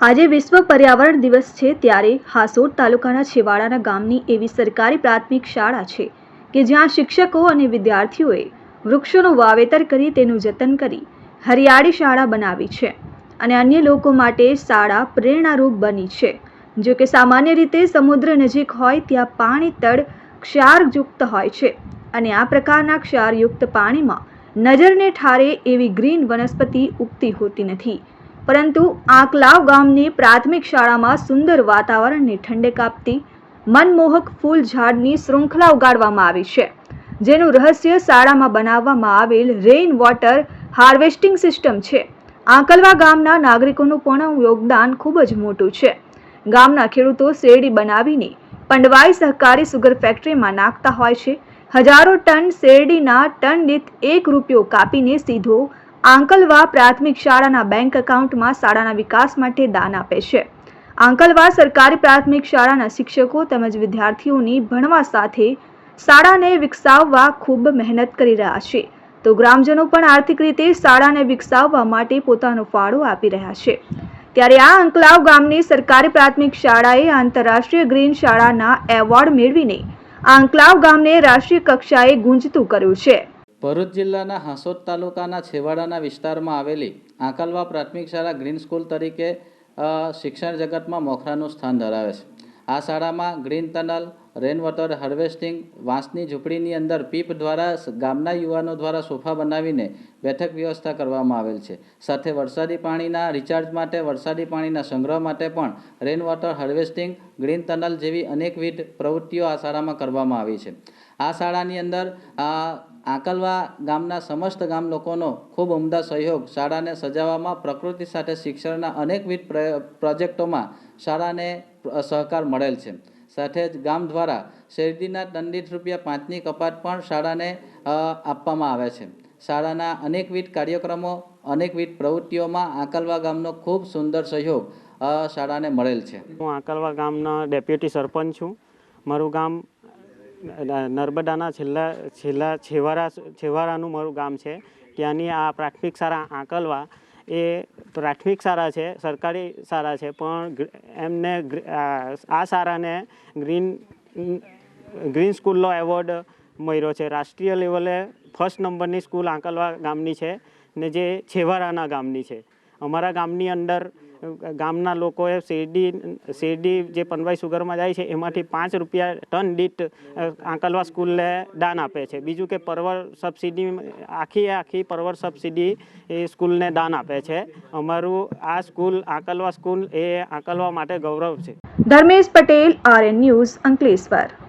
આજે વિશ્વ પર્યાવરણ દિવસ છે ત્યારે હાસોડ તાલુકાના છેવાડાના ગામની એવી સરકારી પ્રાથમિક શાળા છે કે જ્યાં શિક્ષકો અને વિદ્યાર્થીઓએ વૃક્ષોનું વાવેતર કરી તેનું જતન કરી હરિયાળી શાળા બનાવી છે અને અન્ય લોકો માટે શાળા પ્રેરણારૂપ બની છે. જો કે સામાન્ય રીતે સમુદ્ર નજીક હોય ત્યાં પાણી તળ ક્ષારયુક્ત હોય છે અને આ પ્રકારના ક્ષારયુક્ત પાણીમાં નજરને ઠારે એવી ગ્રીન વનસ્પતિ ઉગતી હોતી નથી. પરંતુ આંકલાવ ગામની પ્રાથમિક શાળામાં સુંદર વાતાવરણને ઠંડક આપતી મનમોહક ફૂલ ઝાડની શૃંખલા ઉગાડવામાં આવી છે. જેનું રહસ્ય શાળામાં બનાવવામાં આવેલ રેઇન વોટર હાર્વેસ્ટિંગ સિસ્ટમ છે. આંકલવા ગામના નાગરિકોનું પણ યોગદાન ખૂબ જ મોટું છે. ગામના ખેડૂતો શેરડી બનાવીને પંડવાઈ સહકારી સુગર ફેક્ટરીમાં નાખતા હોય છે. હજારો ટન શેરડીના ટન દીઠ એક રૂપિયો કાપીને સીધો આંકલવા પ્રાથમિક શાળાના બેંક એકાઉન્ટમાં શાળાના વિકાસ માટે દાન આપે છે. આંકલવા સરકારી પ્રાથમિક શાળાના શિક્ષકો તેમજ વિદ્યાર્થીઓની ભણવા સાથે શાળાને વિકસાવવા ખૂબ મહેનત કરી રહ્યા છે. તો ગ્રામજનો પણ આર્થિક રીતે શાળાને વિકસાવવા માટે પોતાનો ફાળો આપી રહ્યા છે. ત્યારે આ અંકલાવ ગામની સરકારી પ્રાથમિક શાળાએ આંતરરાષ્ટ્રીય ગ્રીન શાળાના એવોર્ડ મેળવીને આ અંકલાવ ગામને રાષ્ટ્રીય કક્ષાએ ગુંજતું કર્યું છે. ભરૂચ જિલ્લાના હાંસોદ તાલુકાના છેવાડાના વિસ્તારમાં આવેલી આંકલવા પ્રાથમિક શાળા ગ્રીન સ્કૂલ તરીકે શિક્ષણ જગતમાં મોખરાનું સ્થાન ધરાવે છે. આ શાળામાં green tunnel rain water harvesting વાંસની ઝૂંપડીની અંદર પીપ દ્વારા ગામના યુવાનો દ્વારા સોફા બનાવીને બેઠક વ્યવસ્થા કરવામાં આવેલ છે. સાથે વરસાદી પાણીના રિચાર્જ માટે, વરસાદી પાણીના સંગ્રહ માટે પણ rain water harvesting, green tunnel જેવી અનેકવિધ પ્રવૃત્તિઓ આ શાળામાં કરવામાં આવી છે. આ શાળાની અંદર આંકલવા ગામના સમસ્ત ગામ લોકોનો ખૂબ ઉમદા સહયોગ શાળાને સજાવવામાં, પ્રકૃતિ સાથે શિક્ષણના અનેકવિધ પ્ર- પ્રોજેક્ટોમાં શાળાને સહકાર મળેલ છે. સાથે જ ગામ દ્વારા શેરડીના દંડિત રૂપિયા પાંચની કપાત પણ શાળાને આપવામાં આવે છે. શાળાના અનેકવિધ કાર્યક્રમો, અનેકવિધ પ્રવૃત્તિઓમાં આંકલવા ગામનો ખૂબ સુંદર સહયોગ શાળાને મળેલ છે. હું આંકલવા ગામના ડેપ્યુટી સરપંચ છું. મારું ગામ નર્મદાના છેલ્લા છેલ્લા છેવાડા છેવાડાનું મારું ગામ છે. ત્યાંની આ પ્રાથમિક શાળા આંકલવા એ પ્રાથમિક શાળા છે, સરકારી શાળા છે, પણ એમને આ સારાને ગ્રીન ગ્રીન સ્કૂલનો એવોર્ડ મળ્યો છે. રાષ્ટ્રીય લેવલે ફર્સ્ટ નંબરની સ્કૂલ આંકલવા ગામની છે ને જે છેવાડાના ગામની છે. અમારા ગામની અંદર ગામના લોકોએ શેરડી શેરડી જે પનવાઈ સુગરમાં જાય છે, એમાંથી પાંચ રૂપિયા ટન દીઠ આંકલવા સ્કૂલને દાન આપે છે. બીજું કે પરવર સબસિડી, આખી આખી પરવર સબસિડી એ સ્કૂલને દાન આપે છે. અમારું આ સ્કૂલ, આંકલવા સ્કૂલ એ આંકલવા માટે ગૌરવ છે. Dharmesh Patel, RN news Ankleshwar.